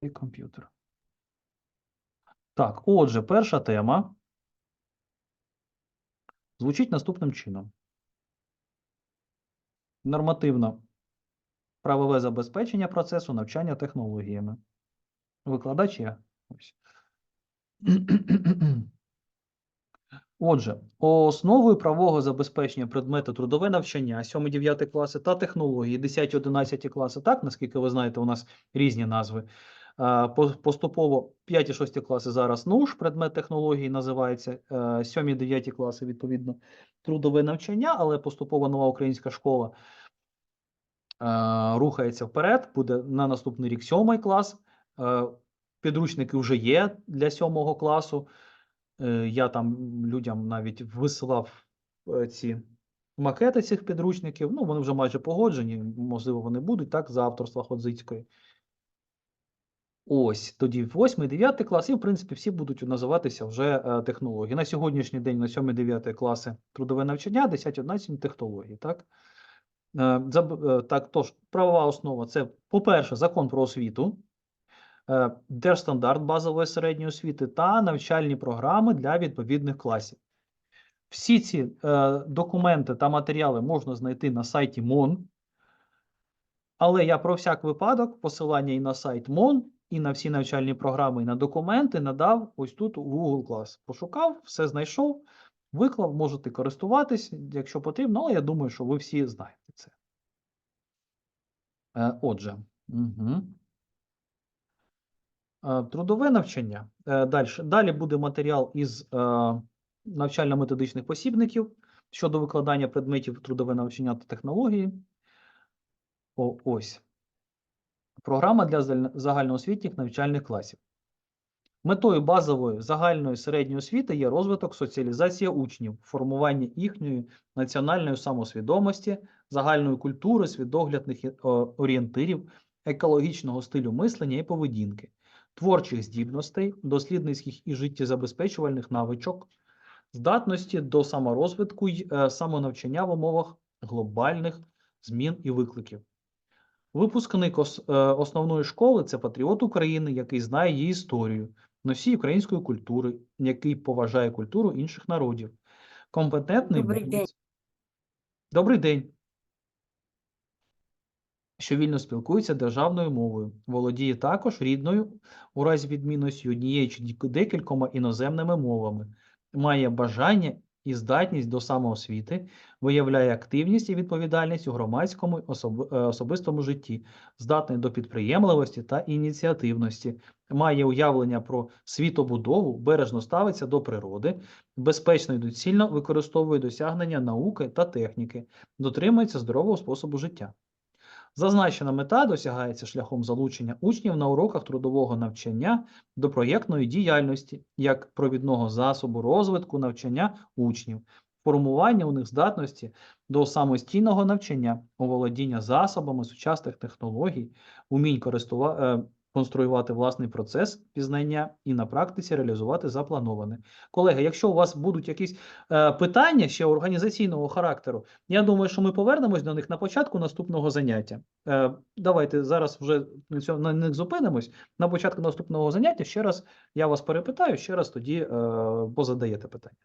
І комп'ютер. Так, отже, перша тема звучить наступним чином. Нормативно правове забезпечення процесу навчання технологіями. Викладач я. Ось. Отже, основою правового забезпечення предмету трудове навчання 7-9 класи та технології 10-11 класи, так, наскільки ви знаєте, у нас різні назви. По- Поступово 5-6 класи зараз НУШ, предмет технології називається, 7-9 класи, відповідно, трудове навчання, але поступово нова українська школа е, рухається вперед, буде на наступний рік 7 клас. Е, Підручники вже є для 7 класу. Е, Я там людям навіть висилав ці макети цих підручників. Ну, вони вже майже погоджені, можливо, вони будуть так, за авторства Ходзицької. Ось тоді 8, 9 клас, і в принципі всі будуть називатися вже е, технології. На сьогоднішній день на 7, 9 класи трудове навчання, 10, 11 технології. Так? Е, е, так, тож, правова основа це, по-перше, закон про освіту, держстандарт базової середньої освіти та навчальні програми для відповідних класів. Всі ці документи та матеріали можна знайти на сайті МОН, але я про всяк випадок посилання і на сайт МОН, і на всі навчальні програми, і на документи надав ось тут у Google Class. Пошукав, все знайшов, виклав, можете користуватись, якщо потрібно, але я думаю, що ви всі знаєте це. Е, Отже, угу. трудове навчання. Е, Далі, далі буде матеріал із навчально-методичних посібників щодо викладання предметів трудове навчання та технології. О, ось. Програма для загальноосвітніх навчальних класів. Метою базової загальної середньої освіти є розвиток соціалізація учнів, формування їхньої національної самосвідомості, загальної культури, свідоглядних орієнтирів, екологічного стилю мислення і поведінки, творчих здібностей, дослідницьких і життєзабезпечувальних навичок, здатності до саморозвитку й е, самонавчання в умовах глобальних змін і викликів. Випускник е, основної школи це патріот України, який знає її історію, носій української культури, який поважає культуру інших народів. Компетентний Добрий день. Добрий день. Що вільно спілкується державною мовою, володіє також рідною у разі відмінності однією чи декількома іноземними мовами, має бажання і здатність до самоосвіти, виявляє активність і відповідальність у громадському е, особистому житті, здатний до підприємливості та ініціативності, має уявлення про світобудову, бережно ставиться до природи, безпечно і доцільно використовує досягнення науки та техніки, дотримується здорового способу життя. Зазначена мета досягається шляхом залучення учнів на уроках трудового навчання до проєктної діяльності як провідного засобу розвитку навчання учнів, формування у них здатності до самостійного навчання, оволодіння засобами сучасних технологій, умінь користува... конструювати власний процес пізнання і на практиці реалізувати заплановане. Колеги, якщо у вас будуть якісь е, питання ще організаційного характеру, я думаю, що ми повернемось до них на початку наступного заняття. Е, давайте зараз вже на них зупинимось. На початку наступного заняття ще раз я вас перепитаю, ще раз тоді е, позадаєте питання.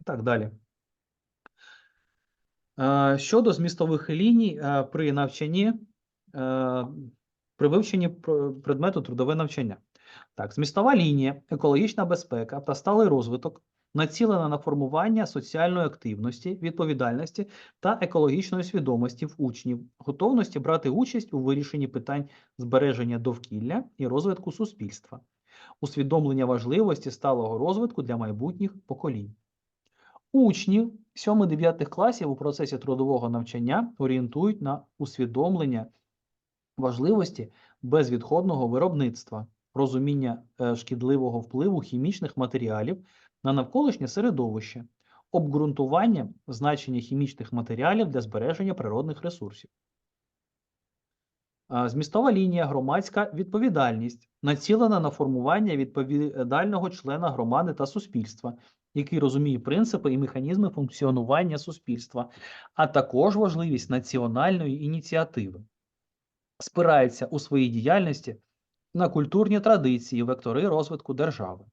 І так далі. Е, щодо змістових ліній е, при навчанні, е, при вивченні предмету трудове навчання. Так, змістова лінія, екологічна безпека та сталий розвиток націлена на формування соціальної активності, відповідальності та екологічної свідомості в учнів, готовності брати участь у вирішенні питань збереження довкілля і розвитку суспільства, усвідомлення важливості сталого розвитку для майбутніх поколінь. Учнів 7-9 класів у процесі трудового навчання орієнтують на усвідомлення важливості безвідходного виробництва, розуміння е, шкідливого впливу хімічних матеріалів на навколишнє середовище, обґрунтування значення хімічних матеріалів для збереження природних ресурсів. Змістова лінія громадська відповідальність націлена на формування відповідального члена громади та суспільства, який розуміє принципи і механізми функціонування суспільства, а також важливість національної ініціативи. Спирається у своїй діяльності на культурні традиції, вектори розвитку держави.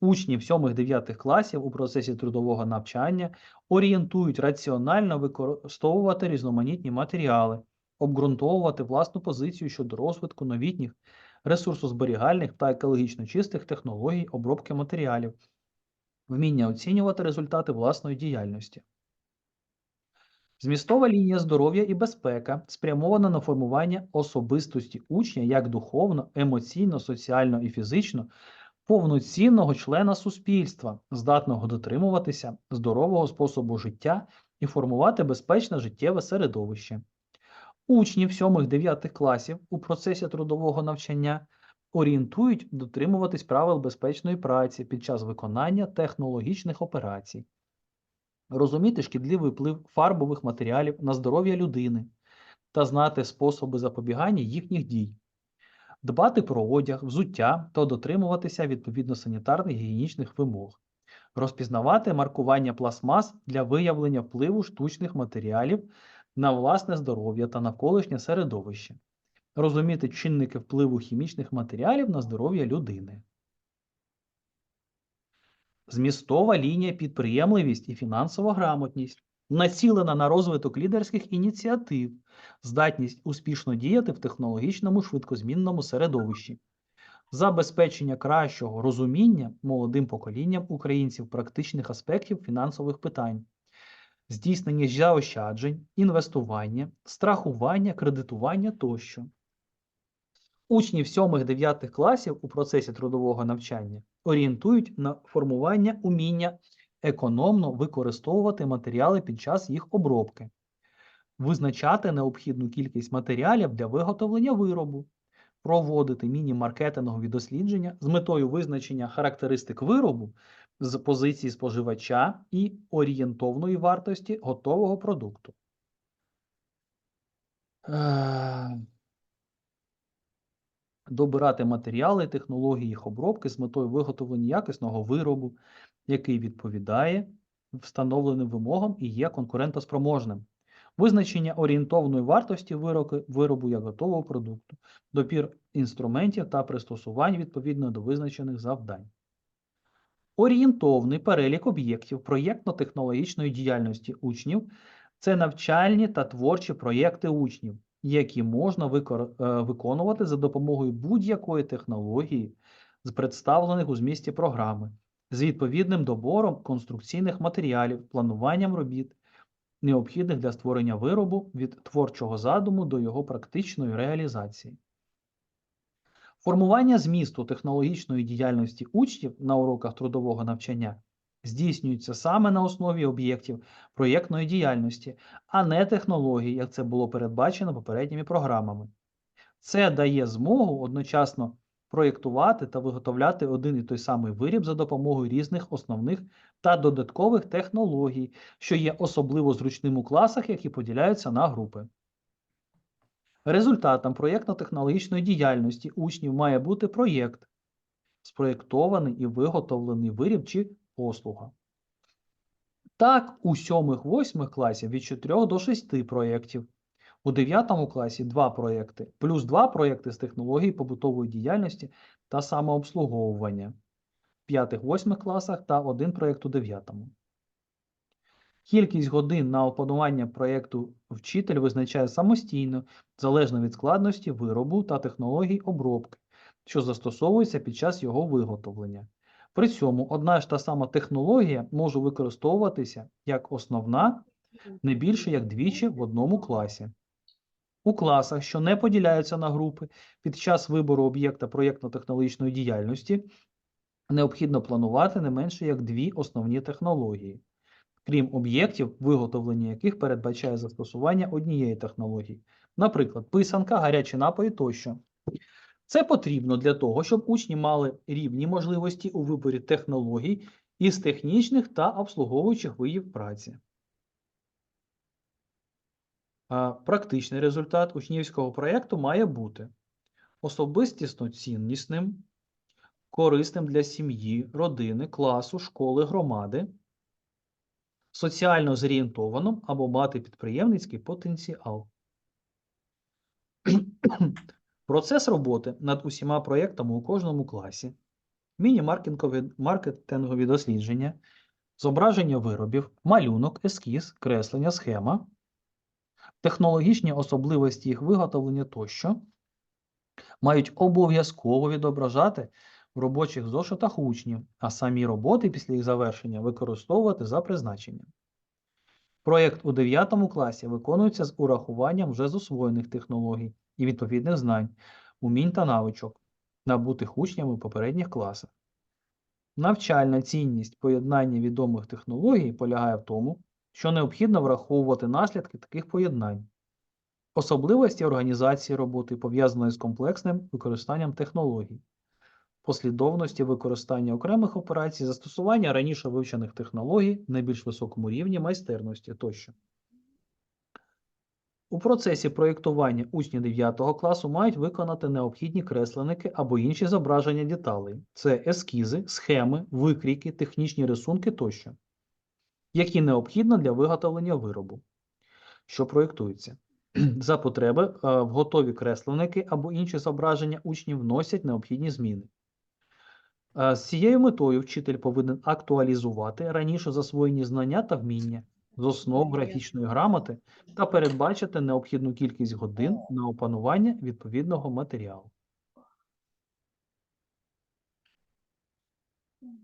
Учнів 7-9 класів у процесі трудового навчання орієнтують раціонально використовувати різноманітні матеріали, обґрунтовувати власну позицію щодо розвитку новітніх ресурсозберігальних та екологічно чистих технологій обробки матеріалів, вміння оцінювати результати власної діяльності. Змістова лінія здоров'я і безпека спрямована на формування особистості учня як духовно, емоційно, соціально і фізично повноцінного члена суспільства, здатного дотримуватися здорового способу життя і формувати безпечне життєве середовище. Учнів 7-9 класів у процесі трудового навчання орієнтують дотримуватись правил безпечної праці під час виконання технологічних операцій, розуміти шкідливий вплив фарбових матеріалів на здоров'я людини та знати способи запобігання їхніх дій, дбати про одяг, взуття та дотримуватися відповідно санітарних гігієнічних вимог, розпізнавати маркування пластмас для виявлення впливу штучних матеріалів на власне здоров'я та навколишнє середовище, розуміти чинники впливу хімічних матеріалів на здоров'я людини. Змістова лінія підприємливість і фінансова грамотність націлена на розвиток лідерських ініціатив, здатність успішно діяти в технологічному швидкозмінному середовищі, забезпечення кращого розуміння молодим поколінням українців практичних аспектів фінансових питань, здійснення заощаджень, інвестування, страхування, кредитування тощо. Учнів 7-9 класів у процесі трудового навчання орієнтують на формування уміння економно використовувати матеріали під час їх обробки, визначати необхідну кількість матеріалів для виготовлення виробу, проводити міні-маркетингові дослідження з метою визначення характеристик виробу з позиції споживача і орієнтовної вартості готового продукту. Добирати матеріали технології їх обробки з метою виготовлення якісного виробу, який відповідає встановленим вимогам і є конкурентоспроможним. Визначення орієнтовної вартості вироки, виробу як готового продукту, допір інструментів та пристосувань відповідно до визначених завдань. Орієнтовний перелік об'єктів проєктно-технологічної діяльності учнів це навчальні та творчі проєкти учнів, які можна е, виконувати за допомогою будь-якої технології з представлених у змісті програми, з відповідним добором конструкційних матеріалів, плануванням робіт, необхідних для створення виробу від творчого задуму до його практичної реалізації. Формування змісту технологічної діяльності учнів на уроках трудового навчання здійснюється саме на основі об'єктів проєктної діяльності, а не технологій, як це було передбачено попередніми програмами. Це дає змогу одночасно проєктувати та виготовляти один і той самий виріб за допомогою різних основних та додаткових технологій, що є особливо зручним у класах, які поділяються на групи. Результатом проєктно-технологічної діяльності учнів має бути проєкт, спроєктований і виготовлений виріб чи послуга. Так, у 7-8 класів від 4 до 6 проєктів, у 9 класі 2 проєкти, плюс 2 проєкти з технологій побутової діяльності та самообслуговування, в 5-8 класах та 1 проєкт у 9. Кількість годин на опанування проєкту вчитель визначає самостійно, залежно від складності виробу та технологій обробки, що застосовується під час його виготовлення. При цьому одна ж та сама технологія може використовуватися як основна не більше як двічі в одному класі. У класах, що не поділяються на групи, під час вибору об'єкта проєктно-технологічної діяльності необхідно планувати не менше як дві основні технології, крім об'єктів, виготовлення яких передбачає застосування однієї технології, наприклад, писанка, гарячі напої тощо. Це потрібно для того, щоб учні мали рівні можливості у виборі технологій із технічних та обслуговуючих видів праці. Практичний результат учнівського проєкту має бути особистісно ціннісним, корисним для сім'ї, родини, класу, школи, громади, соціально зорієнтованим або мати підприємницький потенціал. Процес роботи над усіма проєктами у кожному класі, міні-маркетингові дослідження, зображення виробів, малюнок, ескіз, креслення, схема, технологічні особливості їх виготовлення тощо мають обов'язково відображати в робочих зошитах учнів, а самі роботи після їх завершення використовувати за призначенням. Проєкт у 9 класі виконується з урахуванням вже засвоєних технологій і відповідних знань, умінь та навичок, набутих учнями в попередніх класах. Навчальна цінність поєднання відомих технологій полягає в тому, що необхідно враховувати наслідки таких поєднань, особливості організації роботи, пов'язаної з комплексним використанням технологій, послідовності використання окремих операцій, застосування раніше вивчених технологій на більш високому рівні майстерності тощо. У процесі проєктування учні 9 класу мають виконати необхідні кресленники або інші зображення деталей. Це ескізи, схеми, викрійки, технічні рисунки тощо, які необхідно для виготовлення виробу, що проєктується. За потреби е, в готові кресленники або інші зображення учні вносять необхідні зміни. Е, З цією метою вчитель повинен актуалізувати раніше засвоєні знання та вміння з основ графічної грамоти та передбачити необхідну кількість годин на опанування відповідного матеріалу.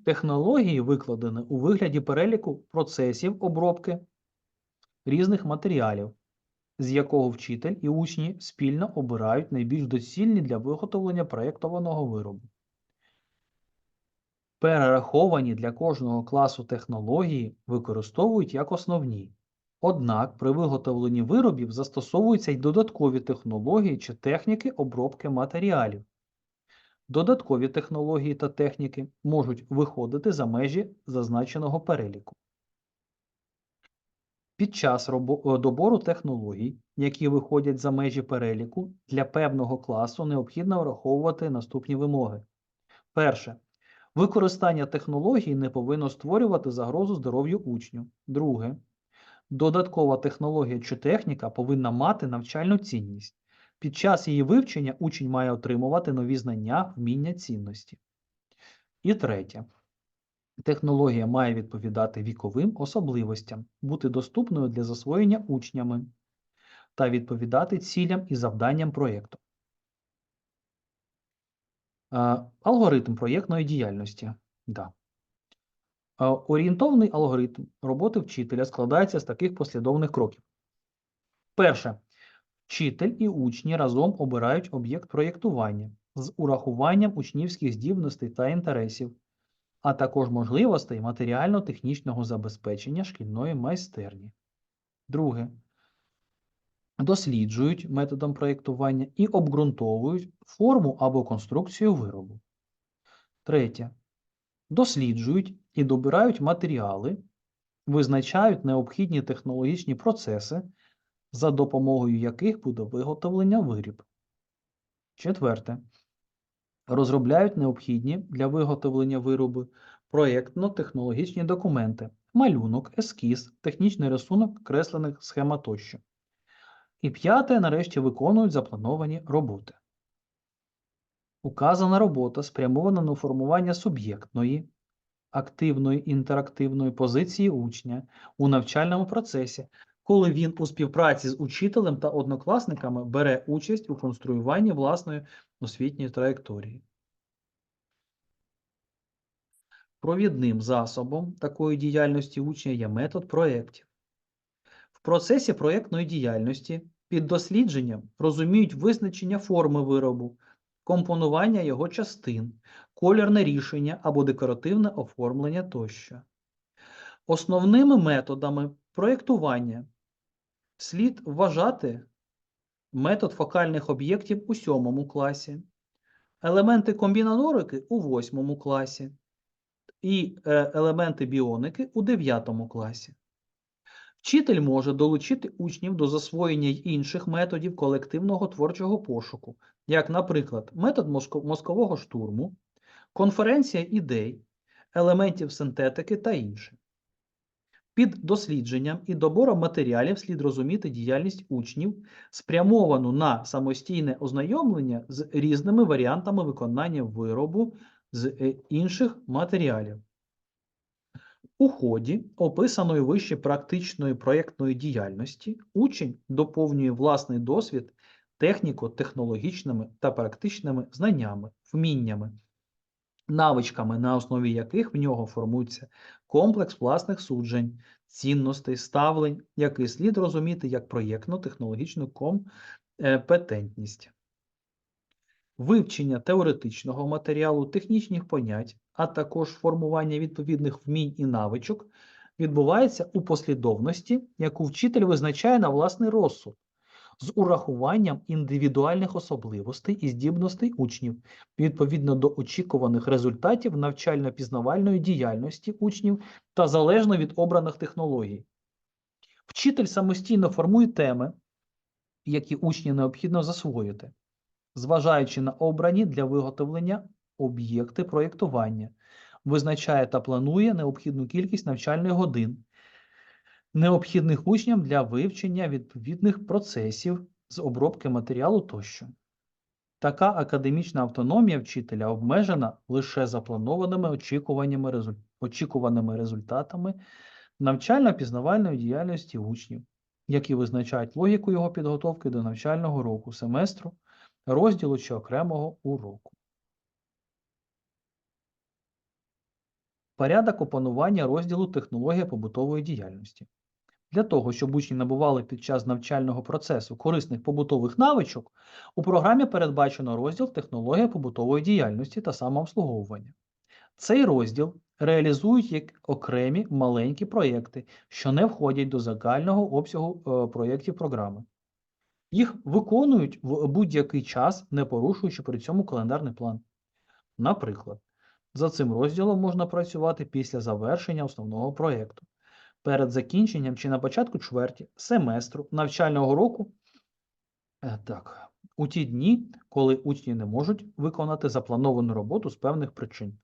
Технології викладені у вигляді переліку процесів обробки різних матеріалів, з якого вчитель і учні спільно обирають найбільш доцільні для виготовлення проєктованого виробу. Перераховані для кожного класу технології використовують як основні. Однак при виготовленні виробів застосовуються й додаткові технології чи техніки обробки матеріалів. Додаткові технології та техніки можуть виходити за межі зазначеного переліку. Під час е, добору технологій, які виходять за межі переліку, для певного класу необхідно враховувати наступні вимоги. Перше. Використання технологій не повинно створювати загрозу здоров'ю учню. Друге. Додаткова технологія чи техніка повинна мати навчальну цінність. Під час її вивчення учень має отримувати нові знання, вміння, цінності. І третє. Технологія має відповідати віковим особливостям, бути доступною для засвоєння учнями та відповідати цілям і завданням проєкту. Е, Алгоритм проєктної діяльності. Да. Е, Орієнтовний алгоритм роботи вчителя складається з таких послідовних кроків. Перше. Вчитель і учні разом обирають об'єкт проєктування з урахуванням учнівських здібностей та інтересів, а також можливостей матеріально-технічного забезпечення шкільної майстерні. Друге. Досліджують методом проєктування і обґрунтовують форму або конструкцію виробу. Третє. Досліджують і добирають матеріали, визначають необхідні технологічні процеси, за допомогою яких буде виготовлення виріб. Четверте. Розробляють необхідні для виготовлення вироби проєктно-технологічні документи, малюнок, ескіз, технічний рисунок, креслених схема тощо. І п'яте, нарешті, виконують заплановані роботи. Указана робота спрямована на формування суб'єктної, активної інтерактивної позиції учня у навчальному процесі, коли він у співпраці з учителем та однокласниками бере участь у конструюванні власної освітньої траєкторії. Провідним засобом такої діяльності учня є метод проєктів. Процесі проєктної діяльності під дослідженням розуміють визначення форми виробу, компонування його частин, колірне рішення або декоративне оформлення тощо. Основними методами проєктування слід вважати метод фокальних об'єктів у 7 класі, елементи комбінаторики у 8 класі і е, елементи біоники у 9 класі. Вчитель може долучити учнів до засвоєння інших методів колективного творчого пошуку, як, наприклад, метод мозкового штурму, конференція ідей, елементів синтетики та інше. Під дослідженням і добором матеріалів слід розуміти діяльність учнів, спрямовану на самостійне ознайомлення з різними варіантами виконання виробу з е, інших матеріалів. У ході описаної вище практичної проєктної діяльності учень доповнює власний досвід техніко-технологічними та практичними знаннями, вміннями, навичками, на основі яких в нього формується комплекс власних суджень, цінностей, ставлень, який слід розуміти як проєктно-технологічну компетентність. Вивчення теоретичного матеріалу, технічних понять, а також формування відповідних вмінь і навичок відбувається у послідовності, яку вчитель визначає на власний розсуд, з урахуванням індивідуальних особливостей і здібностей учнів відповідно до очікуваних результатів навчально-пізнавальної діяльності учнів та залежно від обраних технологій. Вчитель самостійно формує теми, які учні необхідно засвоїти, зважаючи на обрані для виготовлення об'єкти проєктування, визначає та планує необхідну кількість навчальних годин, необхідних учням для вивчення відповідних процесів з обробки матеріалу тощо. Така академічна автономія вчителя обмежена лише запланованими очікуваннями, очікуваними результатами навчально-пізнавальної діяльності учнів, які визначають логіку його підготовки до навчального року, семестру, розділу чи окремого уроку. Порядок опанування розділу технологія побутової діяльності. Для того, щоб учні набували під час навчального процесу корисних побутових навичок, у програмі передбачено розділ технологія побутової діяльності та самообслуговування. Цей розділ реалізують як окремі маленькі проєкти, що не входять до загального обсягу е, проєктів програми. Їх виконують в будь-який час, не порушуючи при цьому календарний план. Наприклад, за цим розділом можна працювати після завершення основного проєкту, перед закінченням чи на початку чверті, семестру, навчального року. Е, Так, у ті дні, коли учні не можуть виконати заплановану роботу з певних причин.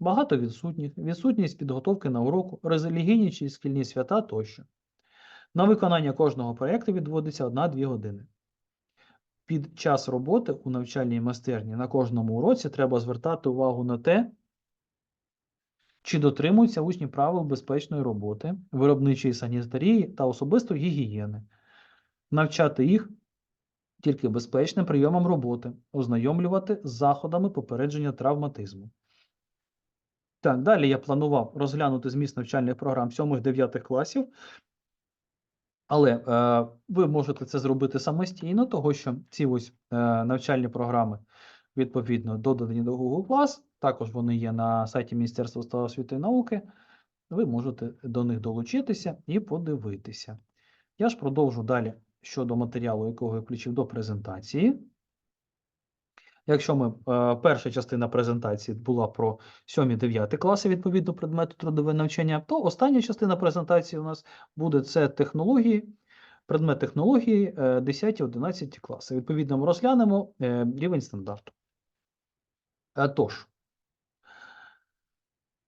Багато відсутніх, відсутність підготовки на уроку, релігійні чи шкільні свята тощо. На виконання кожного проєкту відводиться 1-2 години. Під час роботи у навчальній майстерні на кожному уроці треба звертати увагу на те, чи дотримуються учні правил безпечної роботи, виробничої санітарії та особистої гігієни, навчати їх тільки безпечним прийомам роботи, ознайомлювати з заходами попередження травматизму. Так, далі я планував розглянути зміст навчальних програм 7-9 класів, але е, ви можете це зробити самостійно, того що ці ось е, навчальні програми відповідно додані до Google Class, також вони є на сайті Міністерства освіти і науки. Ви можете до них долучитися і подивитися. Я ж продовжу далі щодо матеріалу, якого я включив до презентації. Якщо ми, е, перша частина презентації була про 7-9 класи відповідно предмету трудове навчання, то остання частина презентації у нас буде це технології, предмет технології 10-11 класи. Відповідно, ми розглянемо е, рівень стандарту. Е, Тож,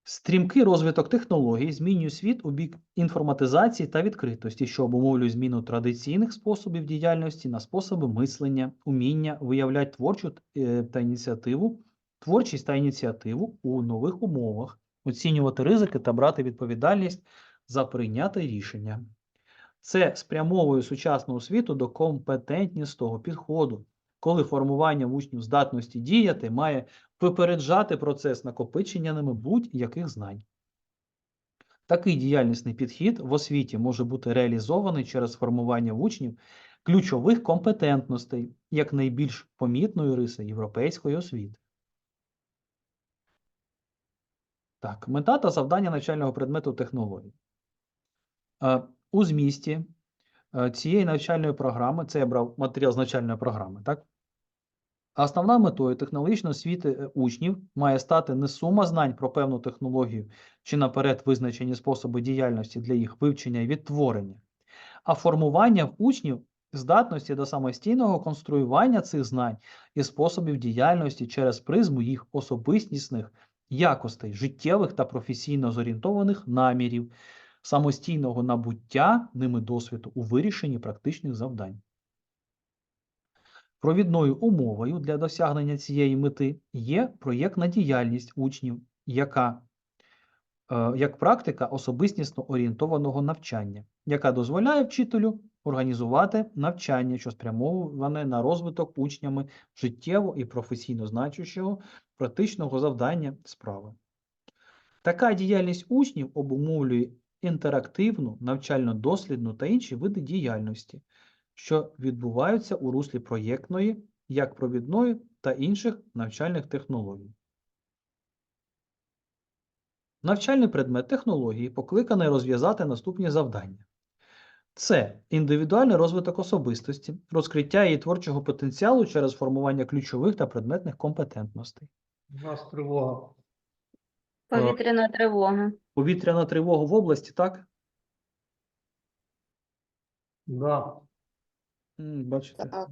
стрімкий розвиток технологій змінює світ у бік інформатизації та відкритості, що обумовлює зміну традиційних способів діяльності на способи мислення, уміння виявляти творчу е, та ініціативу, творчість та ініціативу у нових умовах, оцінювати ризики та брати відповідальність за прийняте рішення. Це спрямовує сучасну освіту до компетентністого підходу, коли формування в учнів здатності діяти має випереджати процес накопичення ними будь-яких знань. Такий діяльнісний підхід в освіті може бути реалізований через формування в учнів ключових компетентностей як найбільш помітної риси європейської освіти. Так, мета та завдання навчального предмету технологій. Е, У змісті е, цієї навчальної програми, це я брав матеріал з навчальної програми, так? А Основною метою технологічної освіти е, учнів має стати не сума знань про певну технологію чи наперед визначені способи діяльності для їх вивчення і відтворення, а формування в учнів здатності до самостійного конструювання цих знань і способів діяльності через призму їх особистісних якостей, життєвих та професійно зорієнтованих намірів, самостійного набуття ними досвіду у вирішенні практичних завдань. Провідною умовою для досягнення цієї мети є проєктна діяльність учнів, яка е, як практика особистісно орієнтованого навчання, яка дозволяє вчителю організувати навчання, що спрямоване на розвиток учнями життєво і професійно значущого практичного завдання справи. Така діяльність учнів обумовлює інтерактивну, навчально-дослідну та інші види діяльності, що відбуваються у руслі проєктної, як провідної та інших навчальних технологій. Навчальний предмет технології покликаний розв'язати наступні завдання. Це індивідуальний розвиток особистості, розкриття її творчого потенціалу через формування ключових та предметних компетентностей. У нас тривога. Повітряна тривога. Повітряна тривога в області, так? Да. Бачите. Так,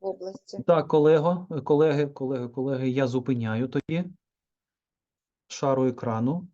в області. Так, колего, колеги, колеги, колеги, я зупиняю тоді шару екрану.